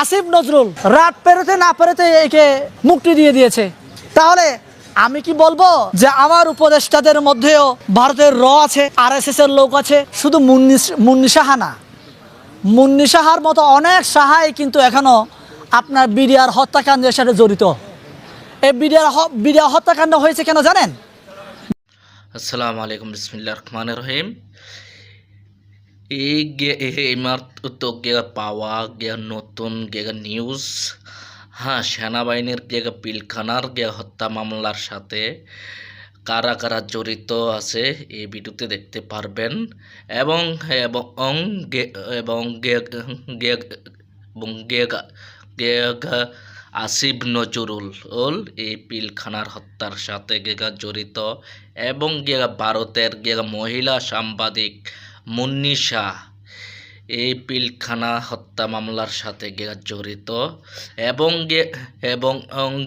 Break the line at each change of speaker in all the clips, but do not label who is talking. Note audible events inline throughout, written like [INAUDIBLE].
আসিফ নজরুল, রাত পেরোতে না পেরোতে একে মুক্তি দিয়ে দিয়েছে। তাহলে আমি কি বলব যে আমার উপদেষ্টাদের মধ্যেও ভারতের র আছে আর এস এর লোক আছে, শুধু মুন্নি সাহা না। মুন্নি সাহার মতো অনেক সাহাই কিন্তু এখনও আপনার বিডিআর হত্যাকাণ্ডের সাথে জড়িত। এই বিডিআর বিডিআর হত্যাকাণ্ড হয়েছে কেন জানেন?
আসসালামু আলাইকুম বিসমিল্লাহ রহমান রহিম। এই তো গেগা পাওয়া গেয়া নতুন গেগা নিউজ হ্যাঁ সেনাবাহিনীর গেগা পিলখানার গে হত্যা মামলার সাথে কারা কারা জড়িত আছে এই ভিডিওতে দেখতে পারবেন। এবং এবং এবং আসিফ নজরুল ওল এই পিলখানার হত্যার সাথে গেগা জড়িত। এবং গেগা ভারতের গেগা মহিলা সাংবাদিক মুন্নি শাহ। এই পিলখানা হত্যা মামলার সাথে জড়িত এবং গে, এবং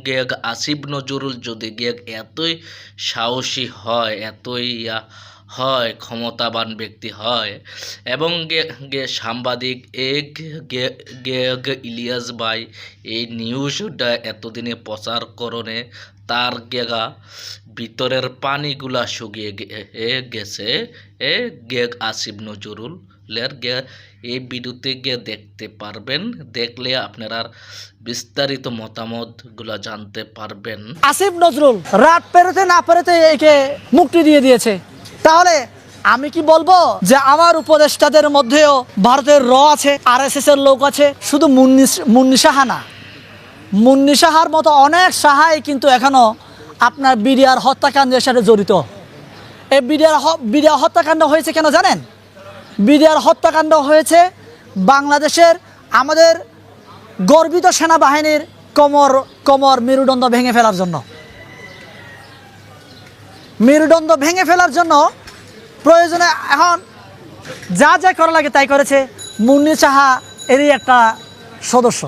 গেগ আসিফ নজরুল যদি গেগ এতই সাহসী হয়, এতই ইয়া হয়, ক্ষমতাবান ব্যক্তি হয়। এবং গে সাংবাদিক এক গে ইলিয়াস ভাই এই নিউজটা এতদিনে প্রচার করণে তার গেগা ভিতরের পানিগুলা শুকিয়ে গেছে। এ, গেগ আসিফ নজরুল নজরুলের গে, এই ভিডিওতে গিয়ে দেখতে পারবেন। দেখলে আপনারা বিস্তারিত মতামতগুলো জানতে পারবেন।
আসিফ নজরুল, রাত পেরোতে না পেরোতে একে মুক্তি দিয়ে দিয়েছে। তাহলে আমি কি বলব যে আমার উপদেষ্টাদের মধ্যেও ভারতের র আছে আর এর লোক আছে, শুধু মুন্নি মুন্নি সাহা না। মুন্নি সাহার মতো অনেক সাহাই কিন্তু এখনও আপনার বিডিআর হত্যাকাণ্ডের সাথে জড়িত। এই বিডিআর বিডিআর হত্যাকাণ্ড হয়েছে কেন জানেন? বিডিআর হত্যাকাণ্ড হয়েছে বাংলাদেশের আমাদের গর্বিত সেনাবাহিনীর কোমর কোমর মেরুদণ্ড ভেঙে ফেলার জন্য। মেরুদণ্ড ভেঙে ফেলার জন্য প্রয়োজনে এখন যা যা করা লাগে তাই করেছে মুন্নি সাহা এরই একটা সদস্য।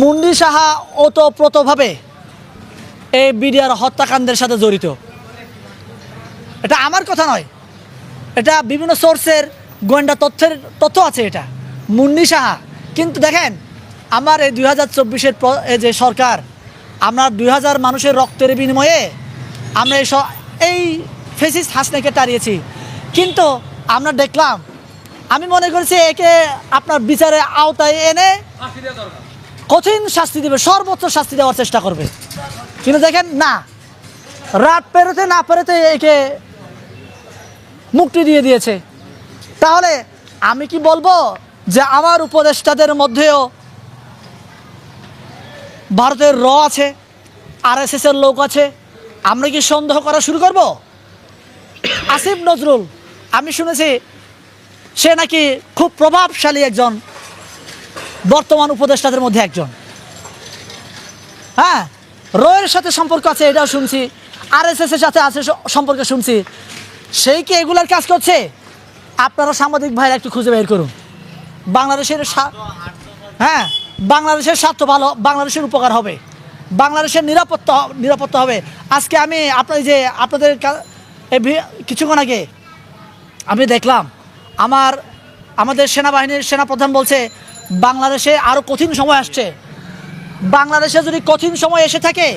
মুন্নি সাহা ওতপ্রোতভাবে এই বিডিআর হত্যাকাণ্ডের সাথে জড়িত। এটা আমার কথা নয়। এটা বিভিন্ন সোর্সের গোয়েন্দা তথ্যের তথ্য আছে এটা। মুন্নি সাহা, কিন্তু দেখেন, আমার এই দুই হাজার চব্বিশের যে সরকার, আমরা দুই হাজার মানুষের রক্তের বিনিময়ে আমরা এই এই ফেসিস হাসনাকে তাড়িয়েছি। কিন্তু আমরা দেখলাম আমি মনে করছি একে আপনার বিচারে আওতায় এনে কঠিন শাস্তি দেবে সর্বোচ্চ শাস্তি দেওয়ার চেষ্টা করবে। কিন্তু দেখেন না। রাত পেরোতে না পেরোতে একে মুক্তি দিয়ে দিয়েছে। তাহলে আমি কি বলব যে আমার উপদেষ্টাদের মধ্যেও ভারতের র আছে আর এস এর লোক আছে আমরা কি সন্দেহ করা শুরু করব? আসিফ নজরুল, আমি শুনেছি সে নাকি খুব প্রভাবশালী একজন, বর্তমান উপদেষ্টাদের মধ্যে একজন। হ্যাঁ রয়ের সাথে সম্পর্ক আছে, এটাও শুনছি। আর এস এর সাথে আছে সম্পর্ক শুনছি। সেই কি এগুলার কাজ করছে? আপনারা সাংবাদিক ভাইরা একটু খুঁজে বের করুন। বাংলাদেশের হ্যাঁ বাংলাদেশের স্বার্থ ভালো, বাংলাদেশের উপকার হবে। বাংলাদেশের নিরাপত্তা নিরাপত্তা হবে। আজকে আমি আপনার যে আপনাদের কিছুক্ষণ আগে আমি দেখলাম, আমার, আমাদের সেনাবাহিনীর সেনাপ্রধান বলছে, বাংলাদেশে আরও কঠিন সময় আসছে। বাংলাদেশে যদি কঠিন সময় এসে থাকে,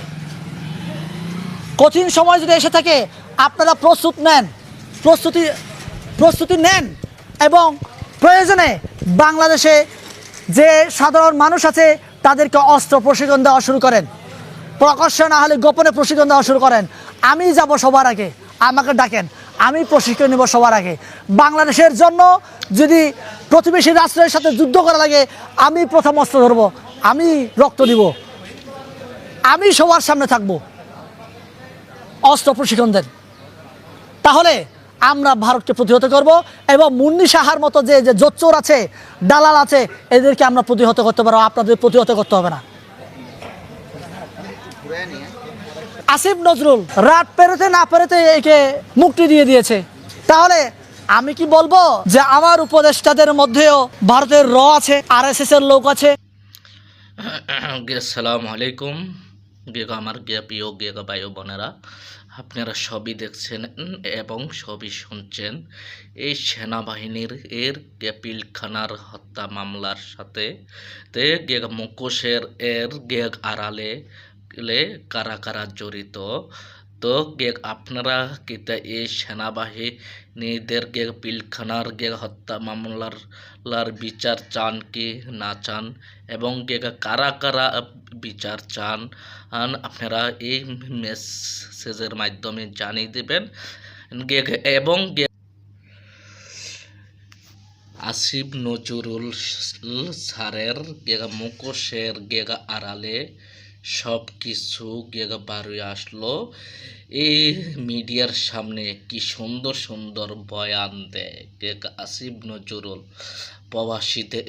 কঠিন সময় যদি এসে থাকে, আপনারা প্রস্তুত নেন, প্রস্তুতি প্রস্তুতি নেন এবং প্রয়োজনে বাংলাদেশে যে সাধারণ মানুষ আছে তাদেরকে অস্ত্র প্রশিক্ষণ দেওয়া শুরু করেন। প্রকাশ্য না হলে গোপনে প্রশিক্ষণ দেওয়া শুরু করেন। আমি যাব সবার আগে, আমাকে ডাকেন, আমি প্রশিক্ষণ নেব সবার আগে। বাংলাদেশের জন্য যদি প্রতিবেশী রাষ্ট্রের সাথে যুদ্ধ করা লাগে, আমি প্রথম অস্ত্র ধরবো, আমি রক্ত দিব আমি সবার সামনে থাকব। অস্ত্র প্রশিক্ষণ দেন। তাহলে আমরা ভারতকে প্রতিহত করব এবং মুন্নি সাহার মতো যে যে জোচ্চোর আছে, দালাল আছে, এদেরকে আমরা প্রতিহত করতে পারব, আপনাদের প্রতিহত করতে হবে না। আসিফ নজরুল, রাত পেরোতে না পেরোতে একে মুক্তি দিয়ে দিয়েছে। তাহলে আমি কি বলব যে আমার উপদেষ্টাদের মধ্যেও ভারতের র আছে আর এস এর লোক আছে? [COUGHS]
আসসালামু আলাইকুম। গে আমার গে প্রিয় গেগ ভাই বোনেরা, আপনারা সবই দেখছেন এবং সবই শুনছেন এই সেনাবাহিনীর এর গে পিলখানার হত্যা মামলার সাথে। তে গেগ মুখোশের এর গেগ আড়ালে কারা কারা জড়িত তো গে আপনারা কিতা এই সেনাবাহিনীদের গে পিলখানার গে হত্যা মামলার লার বিচার চান কি না চান এবং গে কারা কারা বিচার চান আপনারা এই মেসেজের মাধ্যমে জানিয়ে দেবেন। গে- এবং গে- আসিফ নজরুল স্যারের গেগা মুখোশের গেগা আড়ালে সব কিছু গেগা হয়ে আসলো। এই মিডিয়ার সামনে কি সুন্দর সুন্দর বয়ান দেয় আসিফ নজরুল। প্রবাসীদের